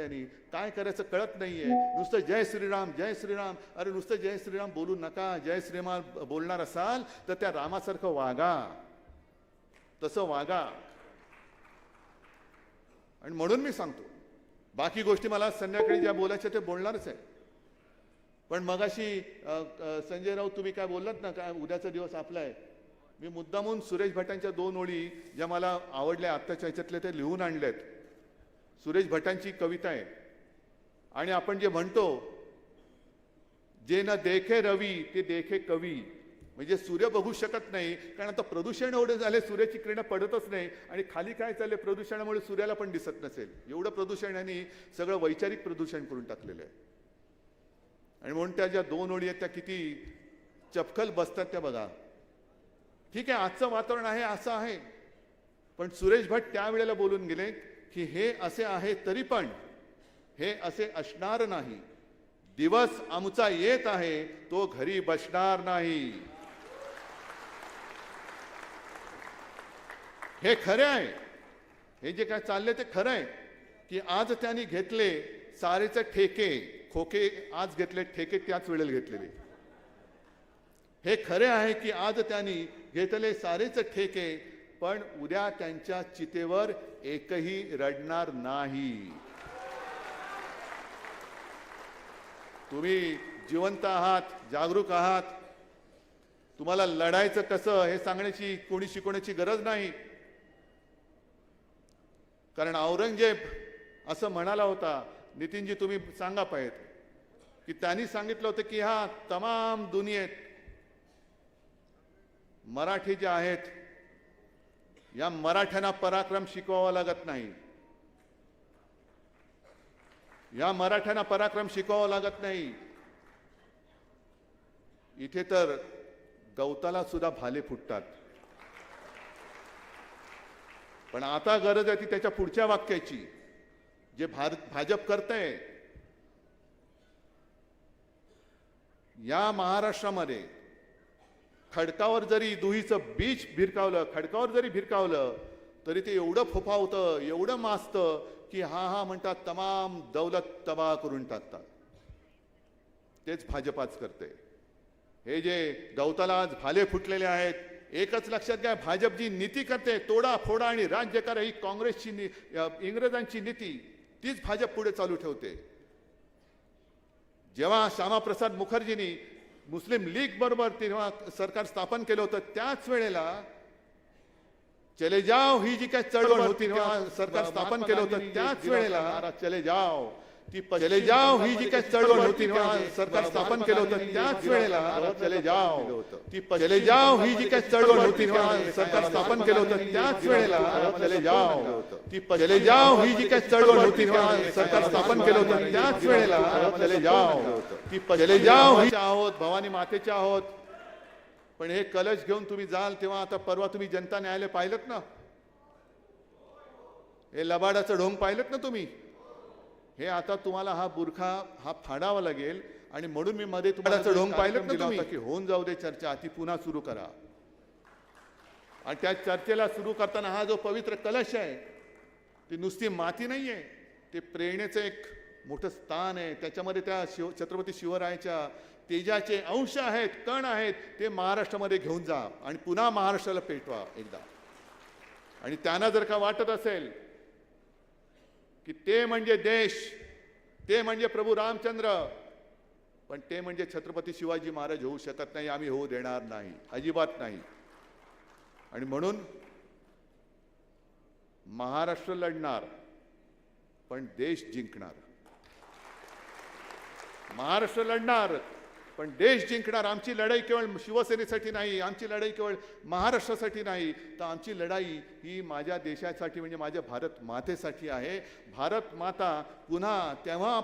आपल्यानी काय करायचं कळत नाहीये. नुसतं जय श्रीराम जय श्रीराम. अरे नुसतं जय श्रीराम बोलू नका. जय श्रीराम बोलणार असाल तर त्या रामासारखं वागा. तसं वागा. आणि म्हणून मी सांगतो बाकी गोष्टी मला संध्याकाळी ज्या बोलायच्या ते बोलणारच आहे पण मगाशी संजय राऊत तुम्ही काय बोललात ना काय उद्याचा दिवस आपला आहे. मी मुद्दामून सुरेश भटांच्या दोन ओळी ज्या मला आवडल्या आत्ताच्या ह्याच्यातले ते लिहून आणलेत सुरेश भटांची कविता आहे. आणि आपण जे म्हणतो जे न देखे रवी ते देखे कवी. म्हणजे सूर्य बघू शकत नाही कारण आता प्रदूषण एवढे झाले सूर्याची किरणं पडतच नाही आणि खाली काय चालले प्रदूषणामुळे सूर्याला पण दिसत नसेल. एवढं प्रदूषण यांनी सगळं वैचारिक प्रदूषण करून टाकलेलं आहे. आणि म्हणून त्या ज्या दोन ओळी आहेत त्या किती चपखल बसतात त्या बघा. ठीक आहे आजचं वातावरण आहे असं आहे. पण सुरेश भट त्यावेळेला बोलून गेले की हे असे आहे तरी पण हे असे असणार नाही. दिवस आमचा येत आहे तो घरी बसणार नाही. हे खरे आहे. हे जे काय चालले ते खरं आहे. की आज त्यांनी घेतले सारेचे ठेके खोके आज घेतले ठेके त्याच वेळेला घेतलेले. हे खरे आहे की आज त्यांनी घेतले सारेच ठेके पण उद्या त्यांच्या चितेवर एकही रडणार नाही. तुम्ही जिवंत आहात जागरूक आहात. तुम्हाला लढायचं कसं हे सांगण्याची कोणी शिकवण्याची गरज नाही. कारण औरंगजेब असं म्हणाला होता नितीनजी तुम्ही सांगा पाहिजे. की त्यांनी सांगितलं होतं की हा तमाम दुनियेत मराठी जे आहेत या मराठ्यांना पराक्रम शिकवावा लागत नाही. या मराठ्यांना पराक्रम शिकवावा लागत नाही. इथे तर गवताला सुद्धा भाले फुटतात. पण आता गरज आहे ती त्याच्या पुढच्या वाक्याची. जे भार भाजप करतंय. या महाराष्ट्रामध्ये खडकावर जरी दुहीचं बीज भिरकावलं खडकावर जरी भिरकावलं तरी ते एवढं फोफावतं एवढं माजतं की हा हा म्हणतात तमाम दौलत तबाह करून टाकतात. तेच भाजपाच करते. हे जे गवताला आज भाले फुटलेले आहेत एकच लक्षात घ्या भाजप जी नीती करते तोडा फोडा आणि राज्य करा ही काँग्रेसची नी इंग्रजांची नीती तीच भाजप पुढे चालू ठेवते. जेव्हा श्यामाप्रसाद मुखर्जींनी मुस्लिम लीग बरोबर तेव्हा सरकार स्थापन केलं होतं त्याच वेळेला चले जाओ ही जी काय चळवळ होती तेव्हा सरकार स्थापन केलं होतं त्याच वेळेला चले जाओ. ती प- चले जाओ ही जी काय चळवळ होती सरकार स्थापन केलं होतं त्याच वेळेला चले जाओ. ती प- चले जाओ ही जी काय चळवळ होती सरकार स्थापन केलं होतं त्याच वेळेला चले जाओ. ती प- चले जाओ ही जी काय चळवळ होती सरकार स्थापन केलं होतं त्याच वेळेला चले जाओ. ती प- चले जाओ ही आहोत भवानी मातेच्या आहोत. पण हे कलश घेऊन तुम्ही जाल तेव्हा आता परवा तुम्ही जनता न्यायालय पाहिलं ना? हे लबाडाचं ढोंग पाहिलं ना तुम्ही? हे आता तुम्हाला हा बुरखा हा फाडावा लागेल आणि म्हणून मी मध्ये तुम्हाला ढोंग पाहिलं ना तुम्ही? की होऊन जाऊ दे चर्चा ती पुन्हा सुरू करा. आणि त्या चर्चेला सुरू करताना हा जो पवित्र कलश आहे ती नुसती माती नाही आहे ते प्रेरणेचं एक मोठं स्थान आहे. त्याच्यामध्ये त्या शिव छत्रपती शिवरायाच्या तेजाचे अंश आहेत कण आहेत ते महाराष्ट्रामध्ये घेऊन जा आणि पुन्हा महाराष्ट्राला पेटवा एकदा. आणि त्यांना जर का वाटत असेल की ते म्हणजे देश ते म्हणजे प्रभू रामचंद्र पण ते म्हणजे छत्रपती शिवाजी महाराज होऊ शकत नाही आम्ही होऊ देणार नाही अजिबात नाही. आणि म्हणून महाराष्ट्र लढणार पण देश जिंकणार. महाराष्ट्र लढणार पण देश जिंकणार आमची लढाई केवळ शिवसेनेसाठी नाही आमची लढाई केवळ महाराष्ट्रासाठी नाही तर आमची लढाई ही माझ्या देशासाठी म्हणजे माझ्या भारत मातेसाठी आहे. भारत माता पुन्हा तेव्हा